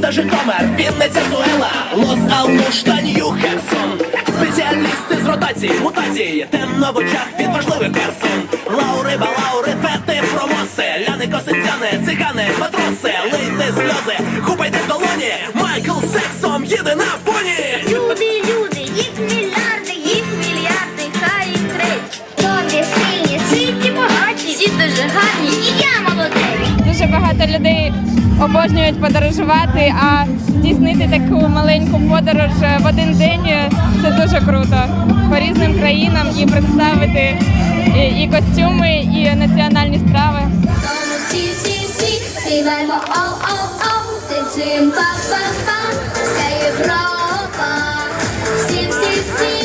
Одеса, Житомир, Вінниця, Суела, Лос Алмуш та Нью-Херсон. Спеціалісти з ротації, мутації, темно в очах від важливих персон. Лаури, балаури, фети, промоси, ляни, косинцяни, цигани, матроси, лийте сльози, хупайте в долоні. Майкл сексом їде на поні. Люди, люди, їх мільярди, їх мільярди, хай їх треть. Добрі, сині, ситі багаті, всі дуже гарні, і я молодець. Дуже багато людей обожнюють подорожувати, а здійснити таку маленьку подорож в один день це дуже круто. По різним країнам і представити і, костюми, і національні страви. Співаємо оу-оу-оу, танцюємо па-па-па, вся Європа. Всі,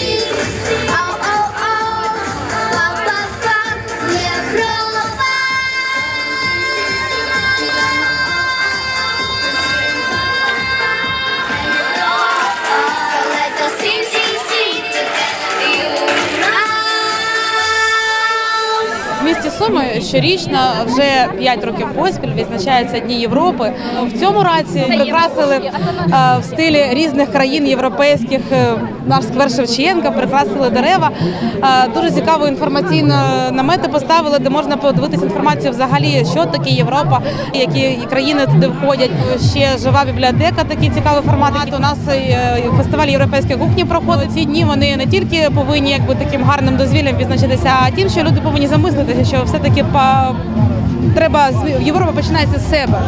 Місті Суми щорічно вже 5 років поспіль відзначаються Дні Європи. В цьому році прикрасили е, в стилі різних країн європейських е, наш сквер Шевченка, прикрасили дерева. Е, Дуже цікаву інформаційну намети поставили, де можна подивитися інформацію взагалі, що таке Європа, які країни туди входять. Ще жива бібліотека, такий цікавий формат. У нас фестиваль європейської кухні проходить. Ці дні вони не тільки повинні якби таким гарним дозвіллям відзначитися, а тим, що люди повинні замислитися, що все таки треба Європа починається з себе.